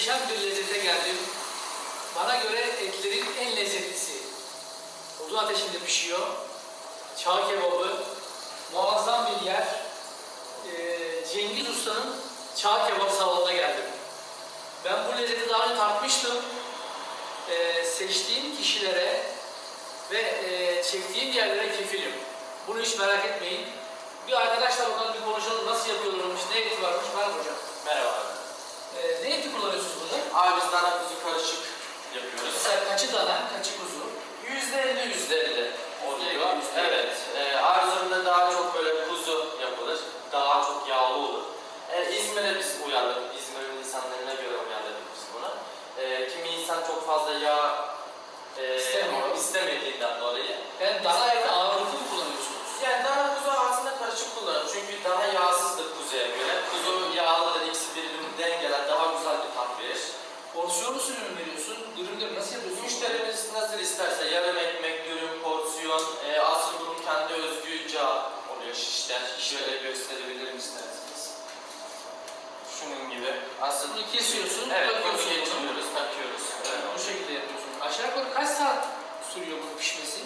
muhteşem bir lezzete geldim. Bana göre etlerin en lezzetlisi. Odun ateşinde pişiyor. Çağ kebabı. Muazzam bir yer. Ee, Cengiz Usta'nın çağ kebap salonuna geldim. Ben bu lezzeti daha önce tartmıştım. Ee, seçtiğim kişilere ve e, çektiğim yerlere kefilim. Bunu hiç merak etmeyin. Bir arkadaşla bakalım bir konuşalım nasıl yapıyorlarmış, ne eti varmış. Merhaba hocam. Merhaba biz dana kuzu karışık yapıyoruz. Mesela kaçı dana, kaçı kuzu? Yüzde elli yüzde elli oluyor. Yüzde elli. Evet. E, Erzurum'da daha çok böyle kuzu yapılır. Daha çok yağlı olur. E, İzmir'e biz uyarladık. İzmir'in insanlarına göre uyarladık biz bunu. E, kimi insan çok fazla yağ e, İstemiyor. istemediğinden dolayı. Yani dana eti ağırlıklı mı kullanıyorsunuz? Yani Usulü mü veriyorsun? Dürümleri nasıl yapıyorsun? Müşterimiz nasıl isterse yarım ekmek, dürüm, porsiyon, e, asıl bunun kendi özgü yağ oluyor şişten. Şöyle gösterebilirim isterseniz. Şunun gibi. Asıl Bunu kesiyorsun, evet, takıyorsun bunu. geçiriyoruz, takıyoruz. Evet. Bu şekilde yapıyorsun. Aşağı yukarı kaç saat sürüyor bunun pişmesi?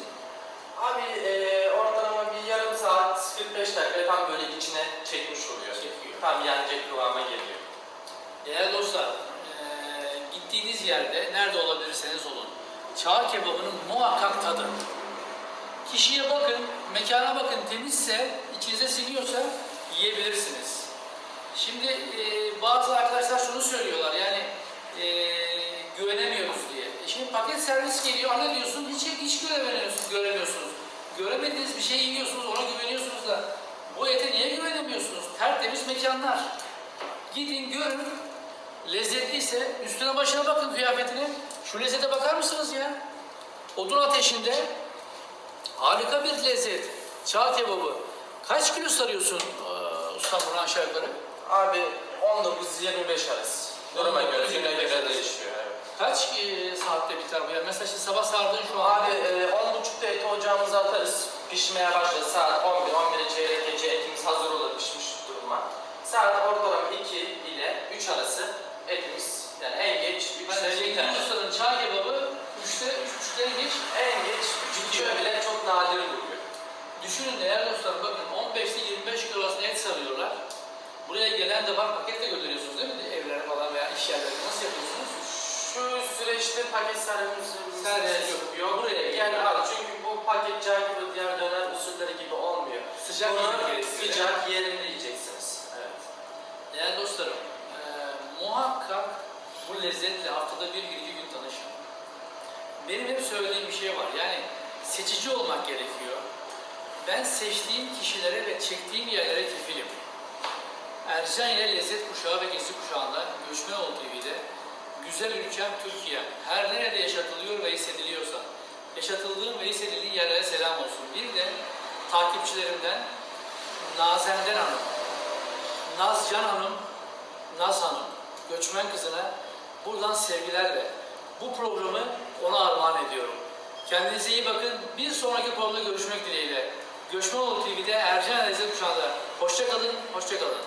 Abi e, ortalama bir yarım saat, 45 dakika tam böyle içine çekmiş oluyor. Çekiyor. Tam yenecek kıvama geliyor. Değerli dostlar, gittiğiniz yerde nerede olabilirseniz olun. Çağ kebabının muhakkak tadın. Kişiye bakın, mekana bakın temizse, içinize siniyorsa yiyebilirsiniz. Şimdi eee, bazı arkadaşlar şunu söylüyorlar yani eee, güvenemiyoruz diye. E şimdi paket servis geliyor, ana diyorsun hiç hiç güvenemiyorsunuz, göremiyorsunuz. Göremediğiniz bir şey yiyorsunuz, ona güveniyorsunuz da bu ete niye güvenemiyorsunuz? Tertemiz mekanlar. Gidin görün. Lezzetliyse üstüne başına bakın kıyafetine. Şu lezzete bakar mısınız ya? Odun ateşinde harika bir lezzet. Çağ kebabı. Kaç kilo sarıyorsun ee, ustam bunu aşağı yukarı? Abi 19-25 arası. Duruma göre, 19-25 güne göre değişiyor. Evet. Kaç ee, saatte biter bu ya? Mesela şimdi sabah sardın şu an. Abi e, 10.30'da eti ocağımıza atarız. Pişmeye başlar saat 11, 11 çeyrek geçe etimiz hazır olur pişmiş duruma. Saat ortalama 2 ile 3 arası etimiz yani en geç 3'te Yani biter. Cengiz Usta'nın çağ kebabı 3'te 3.30'ları geç. En geç 3 bile çok nadir buluyor. Düşünün değerli dostlar bakın 15 ile 25 kilo arasında et sarıyorlar. Buraya gelen de var paketle gönderiyorsunuz değil mi? Evlere falan veya iş yerlerine nasıl yapıyorsunuz? Şu süreçte paket servisimiz Servis yok. yok. Buraya Yani abi çünkü bu paket cağ gibi diğer döner usulleri gibi olmuyor. Sıcak Bunu yemek gerekiyor. sıcak yerinde yiyeceksiniz. Evet. Değerli dostlarım, eee, muhakkak bu lezzetle haftada bir gün iki gün tanışın. Benim hep söylediğim bir şey var. Yani seçici olmak gerekiyor. Ben seçtiğim kişilere ve çektiğim yerlere kefilim. Ercan ile Lezzet Kuşağı ve Gezi Kuşağı'nda Göçmenoğlu TV'de güzel ülkem Türkiye her nerede yaşatılıyor ve hissediliyorsa yaşatıldığım ve hissedildiği yerlere selam olsun. Bir de takipçilerimden Nazenden Hanım, Nazcan Hanım, Naz Hanım, göçmen kızına buradan sevgilerle bu programı ona armağan ediyorum. Kendinize iyi bakın. Bir sonraki programda görüşmek dileğiyle. Göçmenoğlu TV'de Ercan Lezzet Kuşağı'nda. Hoşça kalın, hoşça kalın.